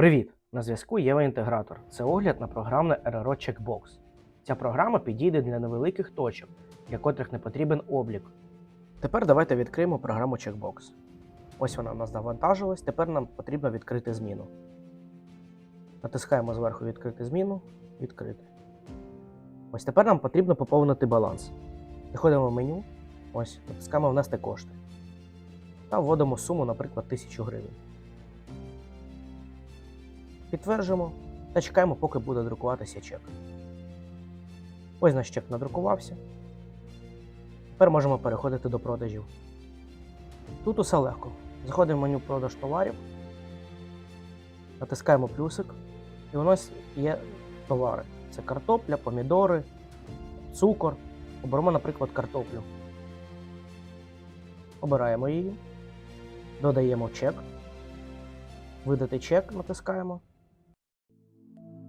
Привіт! На зв'язку Єва Інтегратор. Це огляд на програмне RRO Checkbox. Ця програма підійде для невеликих точок, для котрих не потрібен облік. Тепер давайте відкриємо програму Checkbox. Ось вона у нас завантажилась. Тепер нам потрібно відкрити зміну. Натискаємо зверху відкрити зміну. Відкрити. Ось тепер нам потрібно поповнити баланс. Заходимо в меню. Ось, натискаємо внести кошти. Та вводимо суму, наприклад, 1000 гривень. Підтверджуємо та чекаємо, поки буде друкуватися чек. Ось наш чек надрукувався. Тепер можемо переходити до продажів. Тут усе легко. Заходимо в меню продаж товарів, натискаємо плюсик, і у нас є товари. Це картопля, помідори, цукор. Оберемо, наприклад, картоплю. Обираємо її, додаємо чек. Видати чек натискаємо.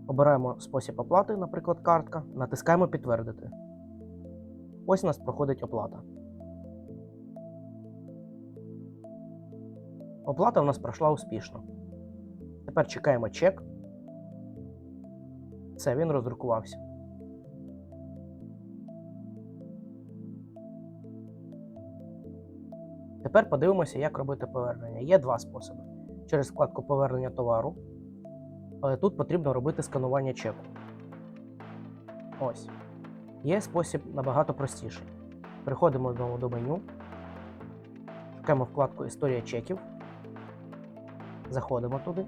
Обираємо спосіб оплати, наприклад, картка, натискаємо підтвердити. Ось у нас проходить оплата. Оплата у нас пройшла успішно. Тепер чекаємо чек. Все, він роздрукувався. Тепер подивимося, як робити повернення. Є два способи: через вкладку повернення товару, але тут потрібно робити сканування чеку. Ось. Є спосіб набагато простіший. Приходимо знову до меню, шукаємо вкладку Історія чеків. Заходимо туди.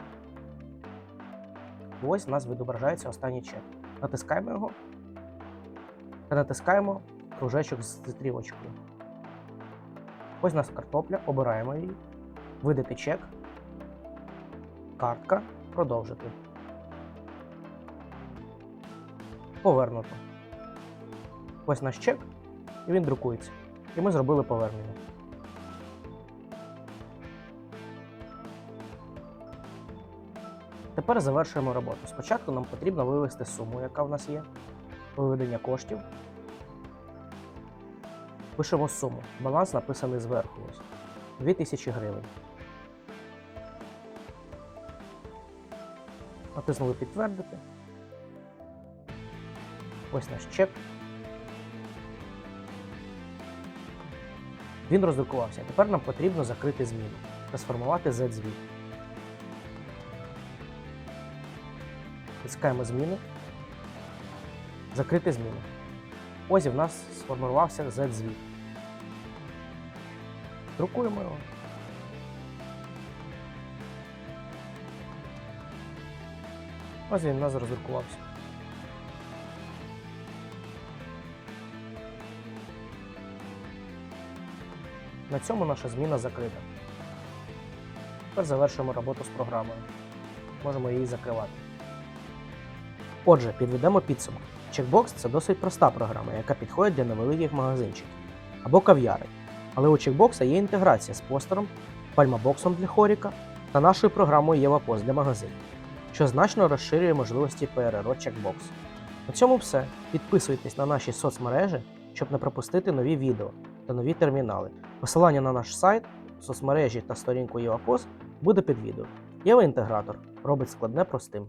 Ось у нас відображається останній чек. Натискаємо його та натискаємо кружечок з стрілочкою. Ось у нас картопля, обираємо її, видати чек, картка, продовжити. Повернуто. Ось наш чек, і він друкується. І ми зробили повернення. Тепер завершуємо роботу. Спочатку нам потрібно вивести суму, яка в нас є, виведення коштів. Пишемо суму. Баланс написаний зверху. Ось. 2000 гривень. Натиснули підтвердити. Ось наш чек. Він роздрукувався. Тепер нам потрібно закрити зміну та сформувати Z-звіт. Тискаємо зміну. Закрити зміну. Ось в нас сформувався Z-звіт. Друкуємо його. Ось він у нас роздрукувався. На цьому наша зміна закрита. Тепер завершуємо роботу з програмою. Можемо її закривати. Отже, підведемо підсумок. Checkbox це досить проста програма, яка підходить для невеликих магазинчиків або кав'ярень. Але у Checkbox є інтеграція з постером, пальмабоксом для хоріка та нашою програмою EvaPost для магазинів, що значно розширює можливості PRRO Checkbox. На цьому все. Підписуйтесь на наші соцмережі, щоб не пропустити нові відео та нові термінали. Посилання на наш сайт, соцмережі та сторінку EvaPost буде під відео. Євоінтегратор робить складне простим.